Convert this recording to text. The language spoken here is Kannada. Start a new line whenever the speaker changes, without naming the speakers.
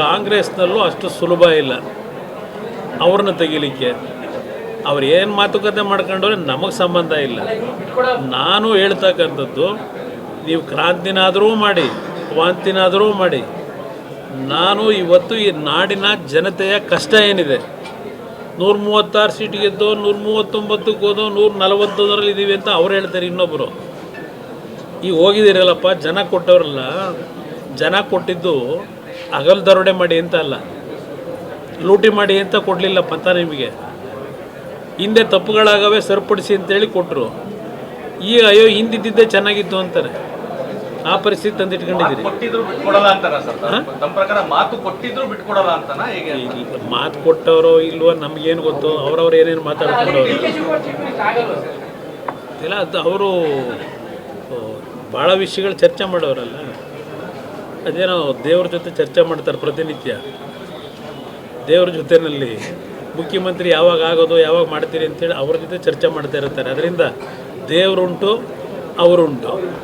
ಕಾಂಗ್ರೆಸ್ನಲ್ಲೂ ಅಷ್ಟು ಸುಲಭ ಇಲ್ಲ. ಅವ್ರನ್ನ ತೆಗಿಲಿಕ್ಕೆ. ಅವ್ರು ಏನು ಮಾತುಕತೆ ಮಾಡ್ಕೊಂಡ್ರೆ ನಮಗೆ ಸಂಬಂಧ ಇಲ್ಲ. ನಾನು ಹೇಳ್ತಕ್ಕಂಥದ್ದು, ನೀವು ಕ್ರಾಂತಿನಾದರೂ ಮಾಡಿ ವಾಂತಿನಾದರೂ ಮಾಡಿ. ನಾನು ಇವತ್ತು ಈ ನಾಡಿನ ಜನತೆಯ ಕಷ್ಟ ಏನಿದೆ? ನೂರ ಮೂವತ್ತಾರು ಸೀಟ್ ಗೆದ್ದು ನೂರ ಮೂವತ್ತೊಂಬತ್ತಕ್ಕೆ ಹೋದೋ ನೂರ ನಲವತ್ತೊಂದರಲ್ಲಿ ಇದ್ದೀವಿ ಅಂತ ಅವ್ರು ಹೇಳ್ತಾರೆ ಇನ್ನೊಬ್ಬರು ಈಗ ಹೋಗಿದ್ದೀರಲ್ಲಪ್ಪ, ಜನ ಕೊಟ್ಟವ್ರಲ್ಲ. ಜನ ಕೊಟ್ಟಿದ್ದು ಹಗಲು ದರೋಡೆ ಮಾಡಿ ಅಂತ ಅಲ್ಲ. ಲೂಟಿ ಮಾಡಿ ಅಂತ ಕೊಡಲಿಲ್ಲ ಪತ್ತ ನಿಮಗೆ. ಹಿಂದೆ ತಪ್ಪುಗಳಾಗವೆ ಸರಿಪಡಿಸಿ ಅಂತೇಳಿ ಕೊಟ್ಟರು ಈಗ ಅಯ್ಯೋ ಹಿಂದಿದ್ದಿದ್ದೇ ಚೆನ್ನಾಗಿತ್ತು ಅಂತಾರೆ. ಆ ಪರಿಸ್ಥಿತಿ ತಂದಿಟ್ಕೊಂಡಿದ್ದೀರಿ.
ಕೊಟ್ಟಿದ್ರು ಬಿಟ್ಕೊಡಲ್ಲ ಅಂತಾರ ಸರ್? ತಮ್ಮ ಪ್ರಕಾರ ಮಾತು ಕೊಟ್ಟಿದ್ರು ಬಿಟ್ಕೊಡಲ್ಲ ಅಂತನ ಹೇಗೆ
ಈಗ ಮಾತು ಕೊಟ್ಟವರು ಇಲ್ವೋ ನಮಗೇನು ಗೊತ್ತು ಅವ್ರವ್ರು ಏನೇನು ಮಾತಾಡ್ಕೊಂಡವ್ರು. ಇಲ್ಲ ಅದು ಅವರು ಭಾಳ ವಿಷಯಗಳು ಚರ್ಚೆ ಮಾಡೋರಲ್ಲ. ಅದೇನೋ ದೇವ್ರ ಜೊತೆ ಚರ್ಚೆ ಮಾಡ್ತಾರೆ ಪ್ರತಿನಿತ್ಯ. ದೇವ್ರ ಜೊತೆನಲ್ಲಿ ಮುಖ್ಯಮಂತ್ರಿ ಯಾವಾಗ ಆಗೋದು, ಯಾವಾಗ ಮಾಡ್ತೀರಿ ಅಂತೇಳಿ ಅವ್ರ ಜೊತೆ ಚರ್ಚೆ ಮಾಡ್ತಾ ಇರ್ತಾರೆ. ಅದರಿಂದ ದೇವರುಂಟು, ಅವರುಂಟು.